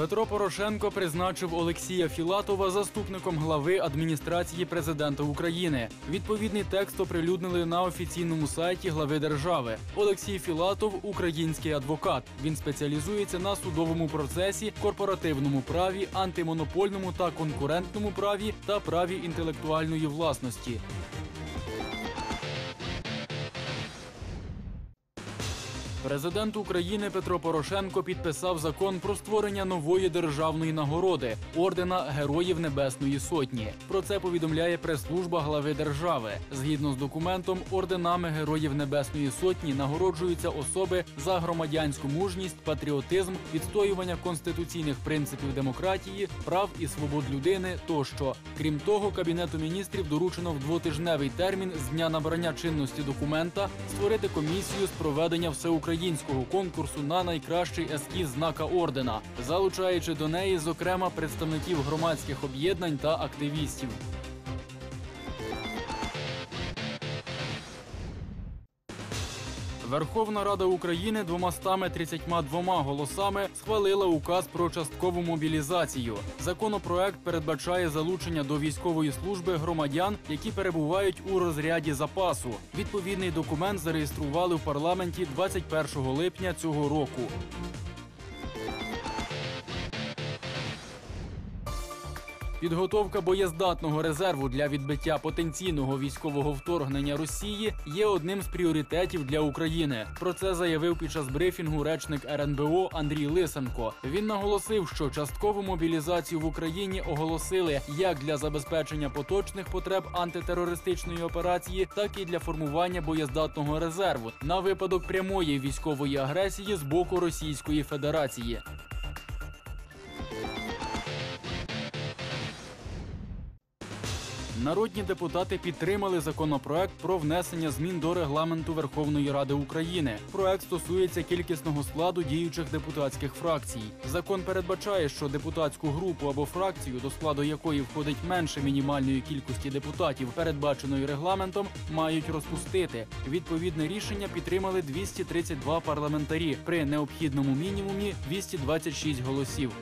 Петро Порошенко призначив Олексія Філатова заступником глави адміністрації президента України. Відповідний текст оприлюднили на офіційному сайті глави держави. Олексій Філатов український адвокат. Він спеціалізується на судовому процесі, корпоративному праві, антимонопольному та конкурентному праві та праві інтелектуальної власності. Президент України Петро Порошенко підписав закон про створення нової державної нагороди ордена Героїв Небесної Сотні. Про це повідомляє прес-служба глави держави. Згідно з документом, орденами Героїв Небесної Сотні нагороджуються особи за громадянську мужність, патріотизм, відстоювання конституційних принципів демократії, прав і свобод людини тощо. Крім того, кабінету міністрів доручено в двотижневий термін з дня набрання чинності документа створити комісію з проведення всеукраїнського конкурсу на найкращий ескіз знака ордена, залучаючи до неї, зокрема, представників громадських об'єднань та активістів. Верховна Рада України 232 голосами схвалила указ про часткову мобілізацію. Законопроект передбачає залучення до військової служби громадян, які перебувають у розряді запасу. Відповідний документ зареєстрували в парламенті 21 липня цього року. Підготовка боєздатного резерву для відбиття потенційного військового вторгнення Росії є одним з пріоритетів для України. Про це заявив під час брифінгу речник РНБО Андрій Лисенко. Він наголосив, що часткову мобілізацію в Україні оголосили як для забезпечення поточних потреб антитерористичної операції, так і для формування боєздатного резерву на випадок прямої військової агресії з боку Російської Федерації. Народні депутати підтримали законопроект про внесення змін до регламенту Верховної Ради України. Проект стосується кількісного складу діючих депутатських фракцій. Закон передбачає, що депутатську групу або фракцію, до складу якої входить менше мінімальної кількості депутатів, передбаченої регламентом, мають розпустити. Відповідне рішення підтримали 232 парламентарі при необхідному мінімумі 226 голосів.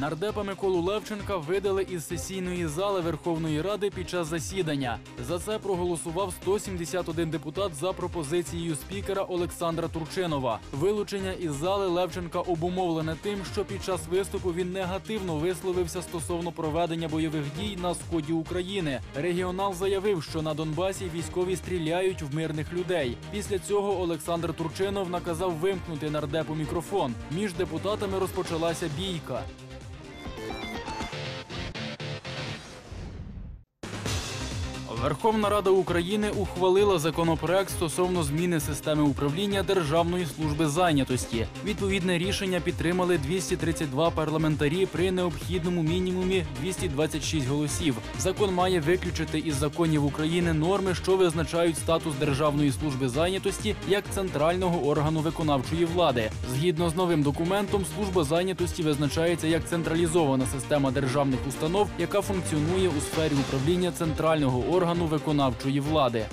Нардепа Миколу Левченка видали із сесійної зали Верховної Ради під час засідання. За це проголосував 171 депутат за пропозицією спікера Олександра Турчинова. Вилучення із зали Левченка обумовлене тим, що під час виступу він негативно висловився стосовно проведення бойових дій на сході України. Регіонал заявив, що на Донбасі військові стріляють в мирних людей. Після цього Олександр Турчинов наказав вимкнути нардепу мікрофон. Між депутатами розпочалася бійка. Верховна Рада України ухвалила законопроект стосовно зміни системи управління Державної служби зайнятості. Відповідне рішення підтримали 232 парламентарі при необхідному мінімумі 226 голосів. Закон має виключити із законів України норми, що визначають статус Державної служби зайнятості як центрального органу виконавчої влади. Згідно з новим документом, служба зайнятості визначається як централізована система державних установ, яка функціонує у сфері управління центрального органу виконавчої влади.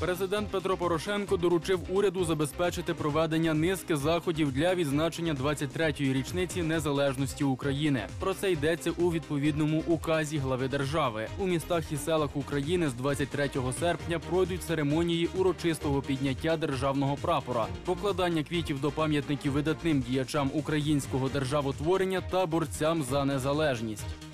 Президент Петро Порошенко доручив уряду забезпечити проведення низки заходів для відзначення 23-ї річниці незалежності України. Про це йдеться у відповідному указі глави держави. У містах і селах України з 23 серпня пройдуть церемонії урочистого підняття державного прапора, покладання квітів до пам'ятників видатним діячам українського державотворення та борцям за незалежність.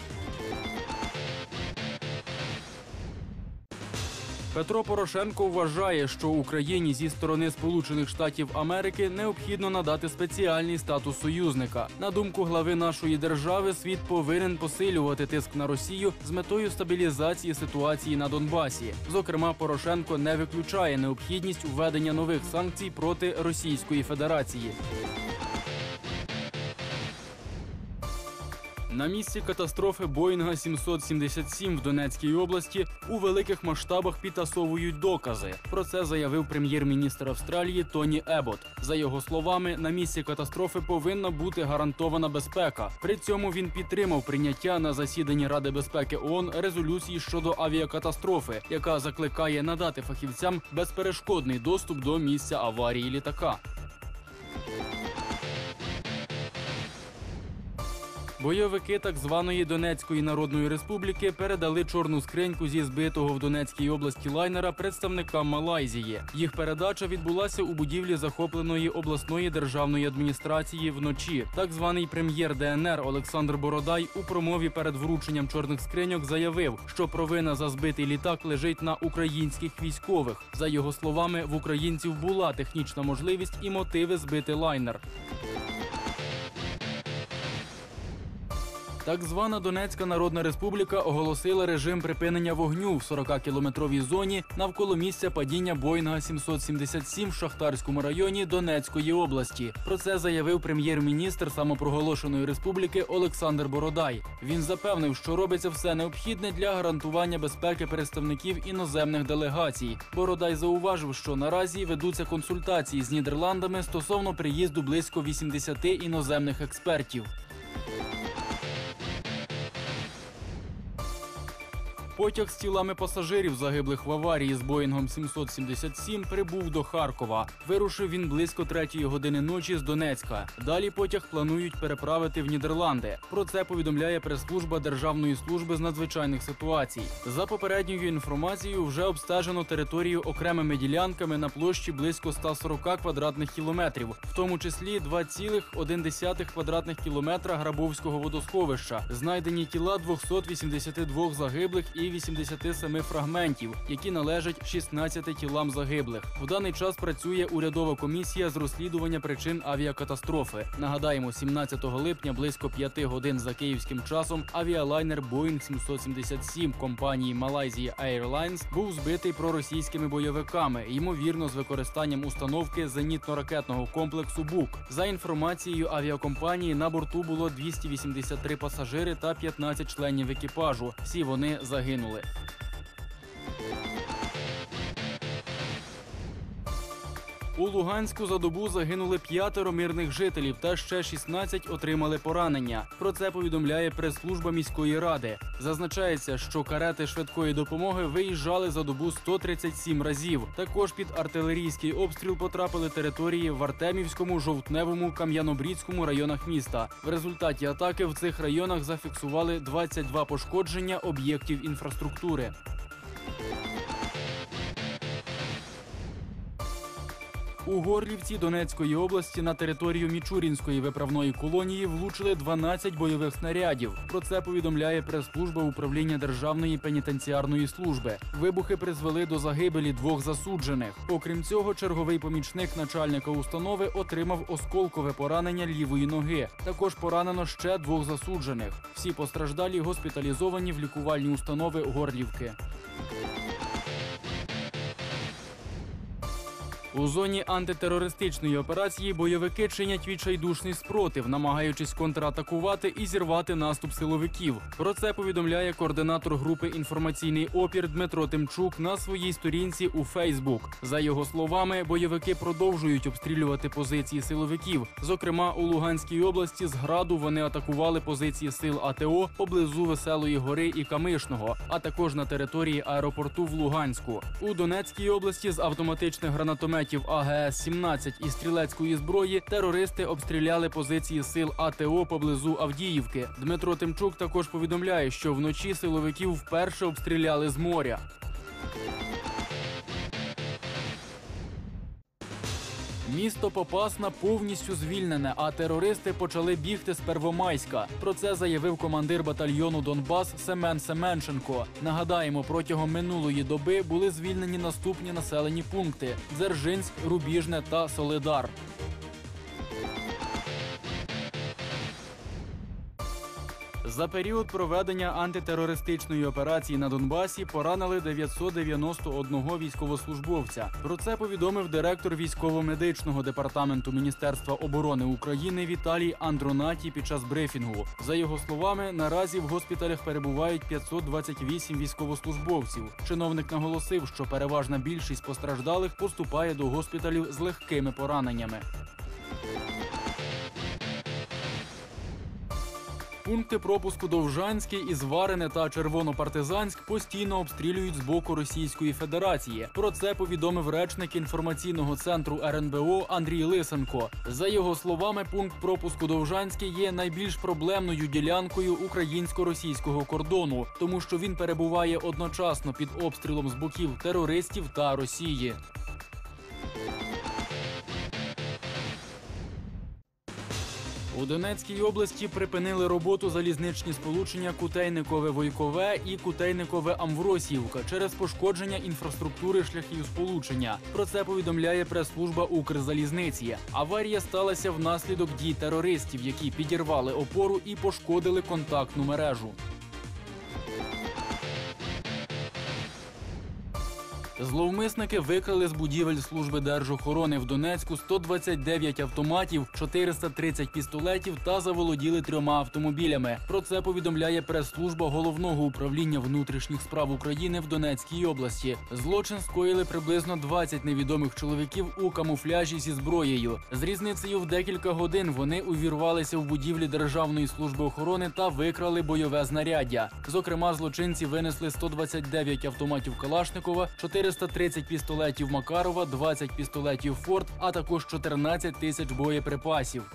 Петро Порошенко вважає, що Україні зі сторони Сполучених Штатів Америки необхідно надати спеціальний статус союзника. На думку глави нашої держави, світ повинен посилювати тиск на Росію з метою стабілізації ситуації на Донбасі. Зокрема, Порошенко не виключає необхідність введення нових санкцій проти Російської Федерації. На місці катастрофи Боїнга 777 в Донецькій області у великих масштабах підтасовують докази. Про це заявив прем'єр-міністр Австралії Тоні Ебот. За його словами, на місці катастрофи повинна бути гарантована безпека. При цьому він підтримав прийняття на засіданні Ради безпеки ООН резолюції щодо авіакатастрофи, яка закликає надати фахівцям безперешкодний доступ до місця аварії літака. Бойовики так званої Донецької Народної Республіки передали чорну скриньку зі збитого в Донецькій області лайнера представникам Малайзії. Їх передача відбулася у будівлі захопленої обласної державної адміністрації вночі. Так званий прем'єр ДНР Олександр Бородай у промові перед врученням чорних скриньок заявив, що провина за збитий літак лежить на українських військових. За його словами, в українців була технічна можливість і мотиви збити лайнер. Так звана Донецька Народна Республіка оголосила режим припинення вогню в 40-кілометровій зоні навколо місця падіння Боїнга 777 в Шахтарському районі Донецької області. Про це заявив прем'єр-міністр самопроголошеної республіки Олександр Бородай. Він запевнив, що робиться все необхідне для гарантування безпеки представників іноземних делегацій. Бородай зауважив, що наразі ведуться консультації з Нідерландами стосовно приїзду близько 80 іноземних експертів. Потяг з тілами пасажирів, загиблих в аварії з Боїнгом 777, прибув до Харкова. Вирушив він близько третьої години ночі з Донецька. Далі потяг планують переправити в Нідерланди. Про це повідомляє прес-служба Державної служби з надзвичайних ситуацій. За попередньою інформацією, вже обстежено територію окремими ділянками на площі близько 140 квадратних кілометрів, в тому числі 2,1 квадратних кілометра Грабовського водосховища. Знайдені тіла 282 загиблих і 87 фрагментів, які належать 16 тілам загиблих. В даний час працює урядова комісія з розслідування причин авіакатастрофи. Нагадаємо, 17 липня близько 5 годин за київським часом авіалайнер Boeing 777 компанії Malaysia Airlines був збитий проросійськими бойовиками, ймовірно, з використанням установки зенітно-ракетного комплексу БУК. За інформацією авіакомпанії, на борту було 283 пасажири та 15 членів екіпажу. Всі вони загинули. handle it. У Луганську за добу загинули п'ятеро мирних жителів та ще 16 отримали поранення. Про це повідомляє прес-служба міської ради. Зазначається, що карети швидкої допомоги виїжджали за добу 137 разів. Також під артилерійський обстріл потрапили території в Артемівському, Жовтневому, Кам'янобрідському районах міста. В результаті атаки в цих районах зафіксували 22 пошкодження об'єктів інфраструктури. У Горлівці Донецької області на територію Мічурінської виправної колонії влучили 12 бойових снарядів. Про це повідомляє прес-служба управління Державної пенітенціарної служби. Вибухи призвели до загибелі двох засуджених. Окрім цього, черговий помічник начальника установи отримав осколкове поранення лівої ноги. Також поранено ще двох засуджених. Всі постраждалі госпіталізовані в лікувальні установи Горлівки. У зоні антитерористичної операції бойовики чинять відчайдушний спротив, намагаючись контратакувати і зірвати наступ силовиків. Про це повідомляє координатор групи інформаційний опір Дмитро Тимчук на своїй сторінці у Фейсбук. За його словами, бойовики продовжують обстрілювати позиції силовиків. Зокрема, у Луганській області з граду вони атакували позиції сил АТО поблизу Веселої гори і Камишного, а також на території аеропорту в Луганську. У Донецькій області з автоматичних гранатометів АГС-17 і стрілецької зброї терористи обстріляли позиції сил АТО поблизу Авдіївки. Дмитро Тимчук також повідомляє, що вночі силовиків вперше обстріляли з моря. Місто Попасна повністю звільнене, а терористи почали бігти з Первомайська. Про це заявив командир батальйону Донбас Семен Семенченко. Нагадаємо, протягом минулої доби були звільнені наступні населені пункти: Дзержинськ, Рубіжне та Солидар. За період проведення антитерористичної операції на Донбасі поранили 991 військовослужбовця. Про це повідомив директор військово-медичного департаменту Міністерства оборони України Віталій Андронаті під час брифінгу. За його словами, наразі в госпіталях перебувають 528 військовослужбовців. Чиновник наголосив, що переважна більшість постраждалих поступає до госпіталів з легкими пораненнями. Пункти пропуску Довжанський, Ізварине та Червонопартизанськ постійно обстрілюють з боку Російської Федерації. Про це повідомив речник інформаційного центру РНБО Андрій Лисенко. За його словами, пункт пропуску Довжанський є найбільш проблемною ділянкою українсько-російського кордону, тому що він перебуває одночасно під обстрілом з боків терористів та Росії. У Донецькій області припинили роботу залізничні сполучення Кутейникове-Войкове і Кутейникове-Амвросіївка через пошкодження інфраструктури шляхів сполучення. Про це повідомляє прес-служба Укрзалізниці. Аварія сталася внаслідок дій терористів, які підірвали опору і пошкодили контактну мережу. Зловмисники викрали з будівель служби держохорони в Донецьку 129 автоматів, 430 пістолетів та заволоділи трьома автомобілями. Про це повідомляє прес-служба головного управління внутрішніх справ України в Донецькій області. Злочин скоїли приблизно 20 невідомих чоловіків у камуфляжі зі зброєю. З різницею в декілька годин вони увірвалися в будівлі Державної служби охорони та викрали бойове знаряддя. Зокрема, злочинці винесли 129 автоматів Калашникова, 430 пістолетів Макарова, 20 пістолетів Форд, а також 14 тисяч боєприпасів.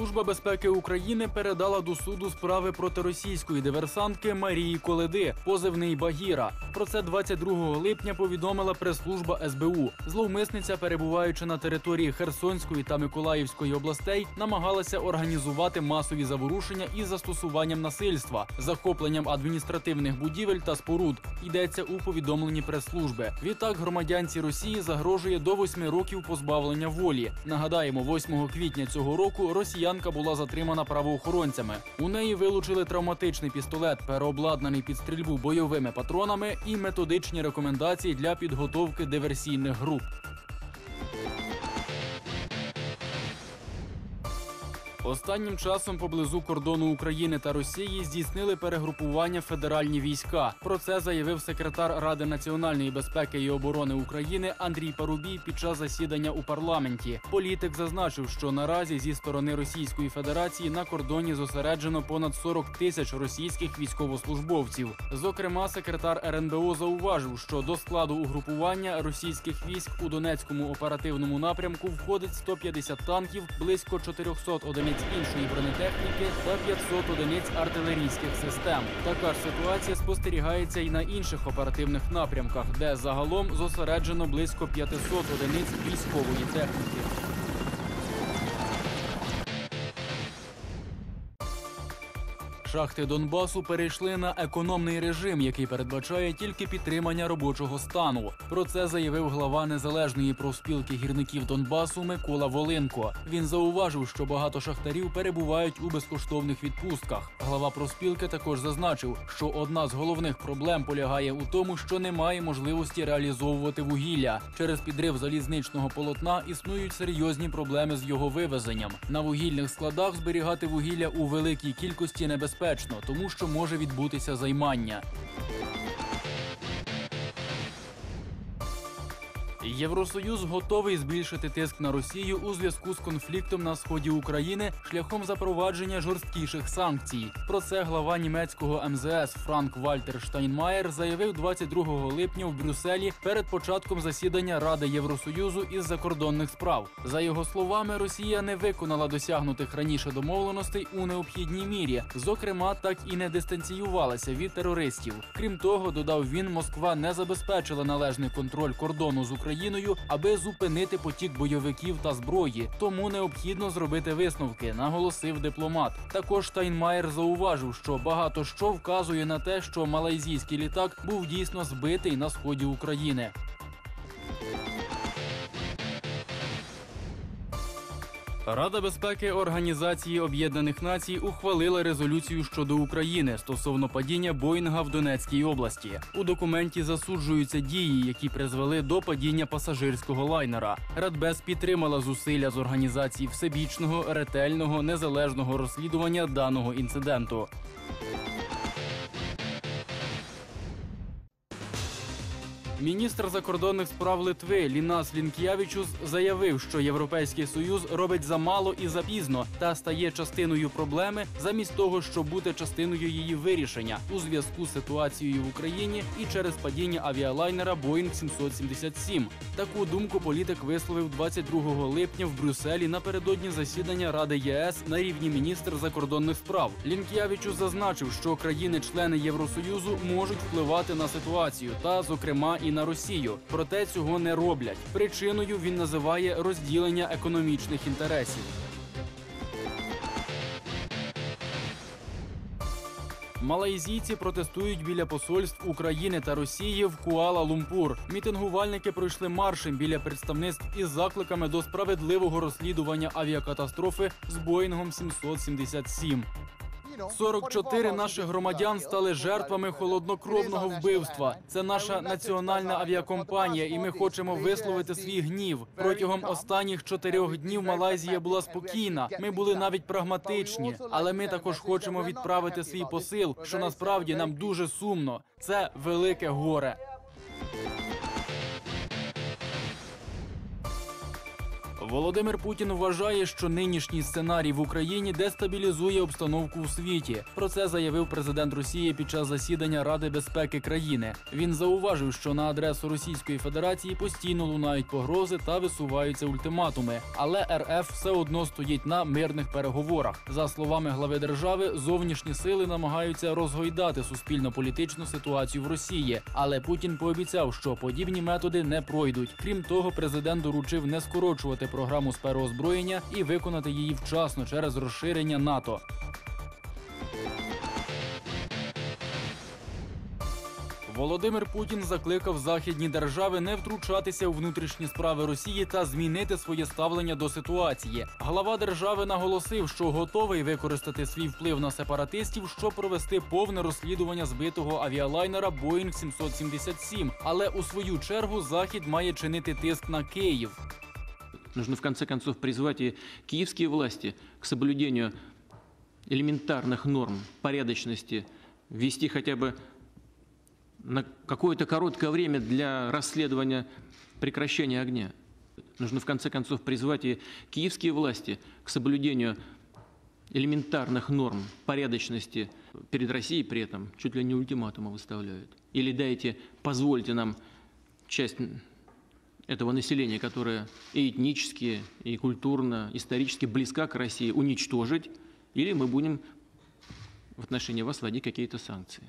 Служба безпеки України передала до суду справи проти російської диверсантки Марії Коледи, позивний Багіра. Про це 22 липня повідомила прес-служба СБУ. Зловмисниця, перебуваючи на території Херсонської та Миколаївської областей, намагалася організувати масові заворушення із застосуванням насильства, захопленням адміністративних будівель та споруд. Йдеться у повідомленні прес-служби. Відтак громадянці Росії загрожує до 8 років позбавлення волі. Нагадаємо, 8 квітня цього року росіянка була затримана правоохоронцями. У неї вилучили травматичний пістолет, переобладнаний під стрільбу бойовими патронами, і методичні рекомендації для підготовки диверсійних груп. Останнім часом поблизу кордону України та Росії здійснили перегрупування федеральні війська. Про це заявив секретар Ради національної безпеки і оборони України Андрій Парубій під час засідання у парламенті. Політик зазначив, що наразі зі сторони Російської Федерації на кордоні зосереджено понад 40 тисяч російських військовослужбовців. Зокрема, секретар РНБО зауважив, що до складу угрупування російських військ у Донецькому оперативному напрямку входить 150 танків, близько 400 одиниць іншої бронетехніки та 500 одиниць артилерійських систем. Така ж ситуація спостерігається і на інших оперативних напрямках, де загалом зосереджено близько 500 одиниць військової техніки. Шахти Донбасу перейшли на економний режим, який передбачає тільки підтримання робочого стану. Про це заявив глава незалежної профспілки гірників Донбасу Микола Волинко. Він зауважив, що багато шахтарів перебувають у безкоштовних відпустках. Глава профспілки також зазначив, що одна з головних проблем полягає у тому, що немає можливості реалізовувати вугілля. Через підрив залізничного полотна існують серйозні проблеми з його вивезенням. На вугільних складах зберігати вугілля у великій кількості небезпечно, тому що може відбутися займання. Євросоюз готовий збільшити тиск на Росію у зв'язку з конфліктом на сході України шляхом запровадження жорсткіших санкцій. Про це глава німецького МЗС Франк Вальтер Штайнмаєр заявив 22 липня в Брюсселі перед початком засідання Ради Євросоюзу із закордонних справ. За його словами, Росія не виконала досягнутих раніше домовленостей у необхідній мірі. Зокрема, так і не дистанціювалася від терористів. Крім того, додав він, Москва не забезпечила належний контроль кордону з Україною, аби зупинити потік бойовиків та зброї. Тому необхідно зробити висновки, наголосив дипломат. Також Штайнмаєр зауважив, що багато що вказує на те, що малайзійський літак був дійсно збитий на сході України. Рада безпеки Організації Об'єднаних Націй ухвалила резолюцію щодо України стосовно падіння Боїнга в Донецькій області. У документі засуджуються дії, які призвели до падіння пасажирського лайнера. Радбез підтримала зусилля з організації всебічного, ретельного, незалежного розслідування даного інциденту. Міністр закордонних справ Литви Лінас Лінкявічус заявив, що Європейський Союз робить замало і запізно та стає частиною проблеми замість того, щоб бути частиною її вирішення у зв'язку з ситуацією в Україні і через падіння авіалайнера Boeing 777. Таку думку політик висловив 22 липня в Брюсселі напередодні засідання Ради ЄС на рівні міністр закордонних справ. Лінкявічус зазначив, що країни-члени Євросоюзу можуть впливати на ситуацію та, зокрема, і на Росію. Проте цього не роблять. Причиною він називає розділення економічних інтересів. Малайзійці протестують біля посольств України та Росії в Куала-Лумпур. Мітингувальники пройшли маршем біля представництв із закликами до справедливого розслідування авіакатастрофи з Боїнгом 777. 44 наших громадян стали жертвами холоднокровного вбивства. Це наша національна авіакомпанія, і ми хочемо висловити свій гнів. Протягом останніх чотирьох днів Малайзія була спокійна. Ми були навіть прагматичні, але ми також хочемо відправити свій посил, що насправді нам дуже сумно. Це велике горе. Володимир Путін вважає, що нинішній сценарій в Україні дестабілізує обстановку у світі. Про це заявив президент Росії під час засідання Ради безпеки країни. Він зауважив, що на адресу Російської Федерації постійно лунають погрози та висуваються ультиматуми, але РФ все одно стоїть на мирних переговорах. За словами глави держави, зовнішні сили намагаються розгойдати суспільно-політичну ситуацію в Росії. Але Путін пообіцяв, що подібні методи не пройдуть. Крім того, президент доручив не скорочувати програму з переозброєння і виконати її вчасно через розширення НАТО. Володимир Путін закликав західні держави не втручатися у внутрішні справи Росії та змінити своє ставлення до ситуації. Глава держави наголосив, що готовий використати свій вплив на сепаратистів, щоб провести повне розслідування збитого авіалайнера Boeing 777. Але у свою чергу захід має чинити тиск на Київ. Нужно в конце концов призвать и киевские власти к соблюдению элементарных норм порядочности, ввести хотя бы на какое-то короткое время для расследования прекращения огня. Нужно в конце концов призвать и киевские власти к соблюдению элементарных норм порядочности перед Россией при этом чуть ли не ультиматумы выставляют. Или дайте, позвольте нам часть этого населения, которое и этнически, и культурно, исторически близка к России, уничтожить, или мы будем в отношении вас вводить какие-то санкции.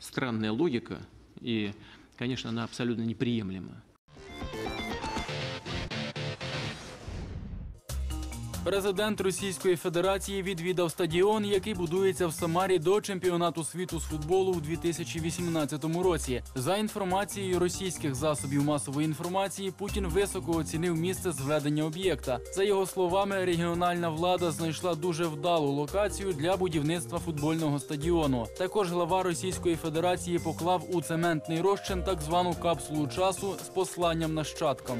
Странная логика, и, конечно, она абсолютно неприемлема. Президент Російської Федерації відвідав стадіон, який будується в Самарі до чемпіонату світу з футболу у 2018 році. За інформацією російських засобів масової інформації, Путін високо оцінив місце зведення об'єкта. За його словами, регіональна влада знайшла дуже вдалу локацію для будівництва футбольного стадіону. Також глава Російської Федерації поклав у цементний розчин так звану капсулу часу з посланням нащадкам.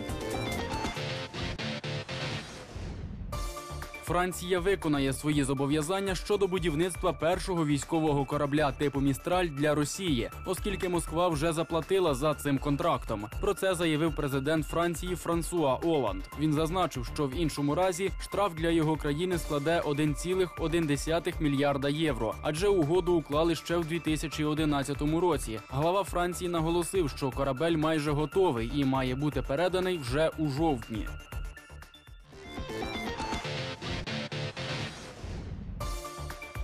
Франція виконає свої зобов'язання щодо будівництва першого військового корабля типу Містраль для Росії, оскільки Москва вже заплатила за цим контрактом. Про це заявив президент Франції Франсуа Оланд. Він зазначив, що в іншому разі штраф для його країни складе 1,1 мільярда євро, адже угоду уклали ще в 2011 році. Глава Франції наголосив, що корабель майже готовий і має бути переданий вже у жовтні.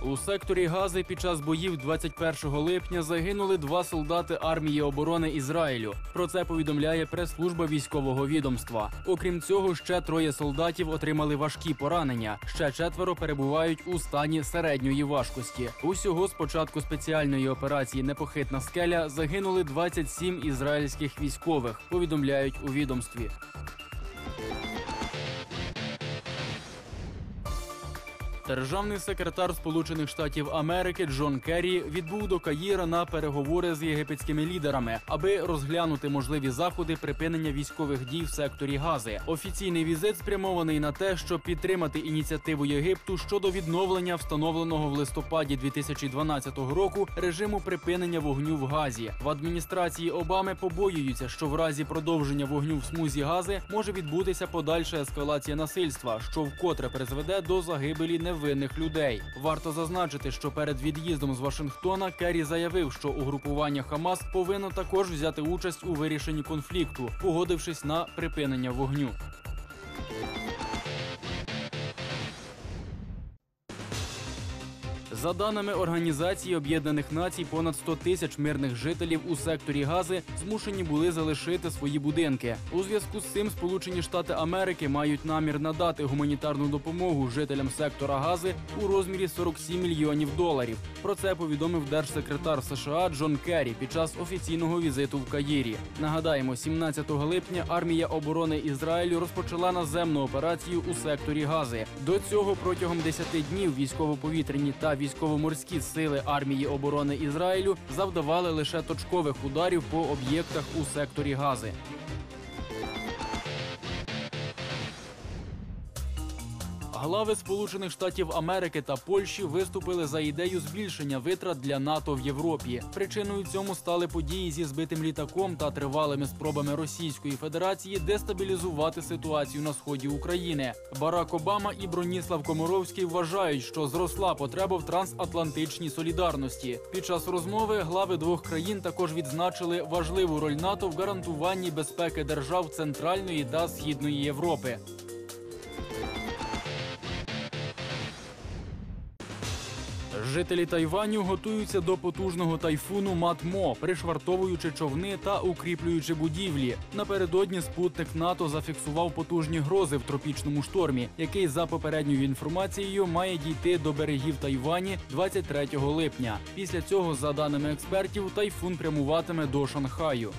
У секторі Гази під час боїв 21 липня загинули два солдати армії оборони Ізраїлю. Про це повідомляє прес-служба військового відомства. Окрім цього, ще троє солдатів отримали важкі поранення. Ще четверо перебувають у стані середньої важкості. Усього з початку спеціальної операції Непохитна скеля загинули 27 ізраїльських військових. Повідомляють у відомстві. Державний секретар Сполучених Штатів Америки Джон Керрі відбув до Каїра на переговори з єгипетськими лідерами, аби розглянути можливі заходи припинення військових дій в секторі Гази. Офіційний візит спрямований на те, щоб підтримати ініціативу Єгипту щодо відновлення встановленого в листопаді 2012 року режиму припинення вогню в Газі. В адміністрації Обами побоюються, що в разі продовження вогню в смузі Гази може відбутися подальша ескалація насильства, що вкотре призведе до загибелі невинних людей. Варто зазначити, що перед від'їздом з Вашингтона Керрі заявив, що угрупування Хамас повинно також взяти участь у вирішенні конфлікту, погодившись на припинення вогню. За даними Організації Об'єднаних Націй, понад 100 тисяч мирних жителів у секторі Гази змушені були залишити свої будинки. У зв'язку з цим Сполучені Штати Америки мають намір надати гуманітарну допомогу жителям сектора Гази у розмірі 47 мільйонів доларів. Про це повідомив держсекретар США Джон Керрі під час офіційного візиту в Каїрі. Нагадаємо, 17 липня армія оборони Ізраїлю розпочала наземну операцію у секторі Гази. До цього протягом 10 днів військово-повітряні та військово-морські сили армії оборони Ізраїлю завдавали лише точкових ударів по об'єктах у секторі Гази. Глави Сполучених Штатів Америки та Польщі виступили за ідею збільшення витрат для НАТО в Європі. Причиною цьому стали події зі збитим літаком та тривалими спробами Російської Федерації дестабілізувати ситуацію на сході України. Барак Обама і Броніслав Комаровський вважають, що зросла потреба в трансатлантичній солідарності. Під час розмови глави двох країн також відзначили важливу роль НАТО в гарантуванні безпеки держав Центральної та Східної Європи. Жителі Тайваню готуються до потужного тайфуну Матмо, пришвартовуючи човни та укріплюючи будівлі. Напередодні спутник НАТО зафіксував потужні грози в тропічному штормі, який за попередньою інформацією має дійти до берегів Тайвані 23 липня. Після цього, за даними експертів, тайфун прямуватиме до Шанхаю.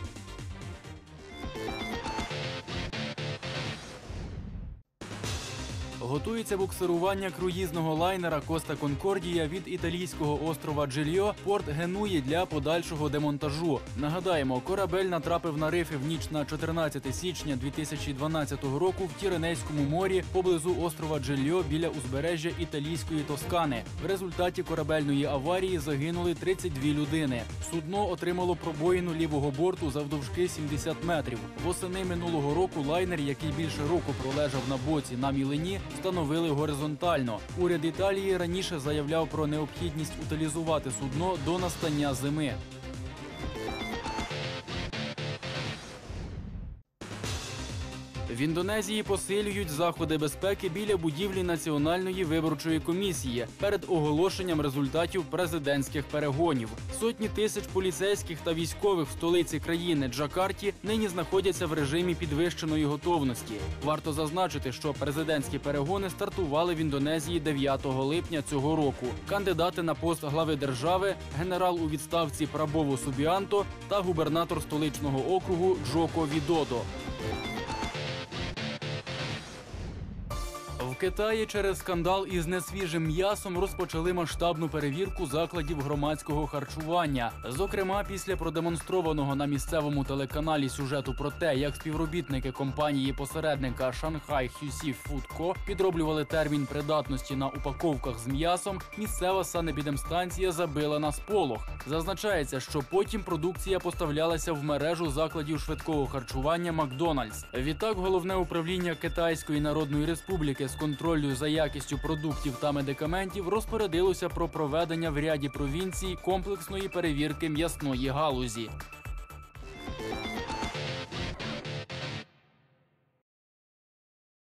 Готується буксирування круїзного лайнера Коста Конкордія від італійського острова Джильо порт Генуї для подальшого демонтажу. Нагадаємо, корабель натрапив на рифи в ніч на 14 січня 2012 року в Тіренейському морі поблизу острова Джильо біля узбережжя італійської Тоскани. В результаті корабельної аварії загинули 32 людини. Судно отримало пробоїну лівого борту завдовжки 70 метрів. Восени минулого року лайнер, який більше року пролежав на боці на мілині, встановили горизонтально. Уряд Італії раніше заявляв про необхідність утилізувати судно до настання зими. В Індонезії посилюють заходи безпеки біля будівлі Національної виборчої комісії перед оголошенням результатів президентських перегонів. Сотні тисяч поліцейських та військових в столиці країни Джакарті нині знаходяться в режимі підвищеної готовності. Варто зазначити, що президентські перегони стартували в Індонезії 9 липня цього року. Кандидати на пост глави держави, генерал у відставці Прабово Субіанто та губернатор столичного округу Джоко Відодо. В Китаї через скандал із несвіжим м'ясом розпочали масштабну перевірку закладів громадського харчування. Зокрема, після продемонстрованого на місцевому телеканалі сюжету про те, як співробітники компанії посередника Шанхай Хюсі Фудко підроблювали термін придатності на упаковках з м'ясом, місцева санепідемстанція забила на сполох. Зазначається, що потім продукція поставлялася в мережу закладів швидкого харчування Макдональдс. Відтак, головне управління Китайської Народної Республіки з контролю за якістю продуктів та медикаментів розпорядилося про проведення в ряді провінцій комплексної перевірки м'ясної галузі.